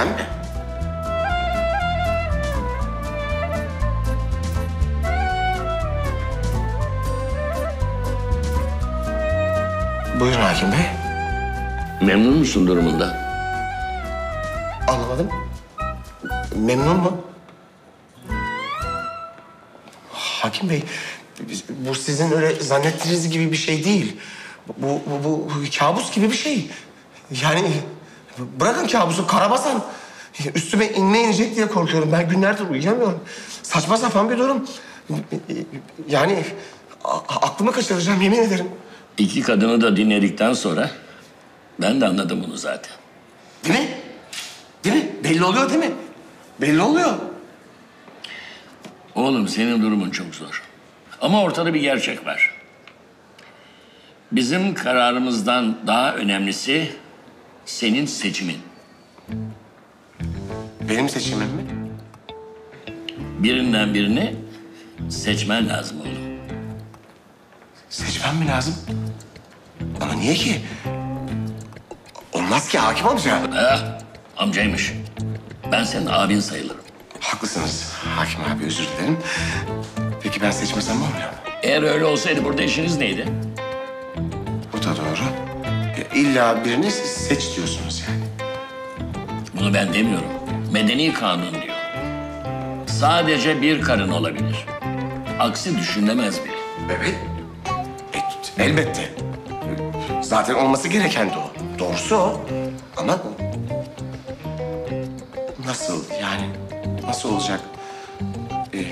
Ben mi? Buyurun hakim bey. Memnun musun durumundan? Anlamadım. Memnun mu? Hakim bey, bu sizin öyle zannettiğiniz gibi bir şey değil. Bu, bu, bu kabus gibi bir şey. Yani bırakın kabusu karabasan. Üstüme inme inecek diye korkuyorum. Ben günlerdir uyuyamıyorum. Saçma sapan bir durum. Yani aklımı kaçıracağım yemin ederim. İki kadını da dinledikten sonra ben de anladım bunu zaten. Değil mi? Değil mi? Belli oluyor değil mi? Belli oluyor. Oğlum senin durumun çok zor. Ama ortada bir gerçek var. Bizim kararımızdan daha önemlisi senin seçimin. Benim seçimim mi? Birinden birini seçmen lazım oğlum. Seçmem mi lazım? Ama niye ki? Olmaz ki hakim amca. Eh, amcaymış. Ben senin abin sayılırım. Haklısınız hakim abi özür dilerim. Peki ben seçmesem olmuyor mu? Eğer öyle olsaydı burada işiniz neydi? Da doğru. Ya İlla birini seç diyorsunuz yani. Bunu ben demiyorum. Medeni kanun diyor. Sadece bir karın olabilir. Aksi düşünülemez bile. Evet. E, elbette. Zaten olması gereken de o. Doğrusu o. Ama nasıl yani? Nasıl olacak? Ee,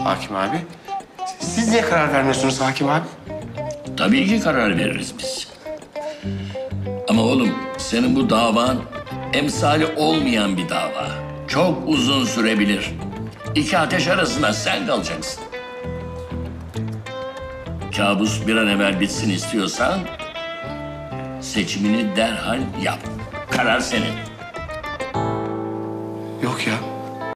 hakim abi. Siz niye karar vermiyorsunuz hakim abi? Tabii ki karar veririz biz. Ama oğlum senin bu davan emsali olmayan bir dava. Çok uzun sürebilir. İki ateş arasında sen kalacaksın. Kabus bir an evvel bitsin istiyorsan seçimini derhal yap. Karar senin. Yok ya.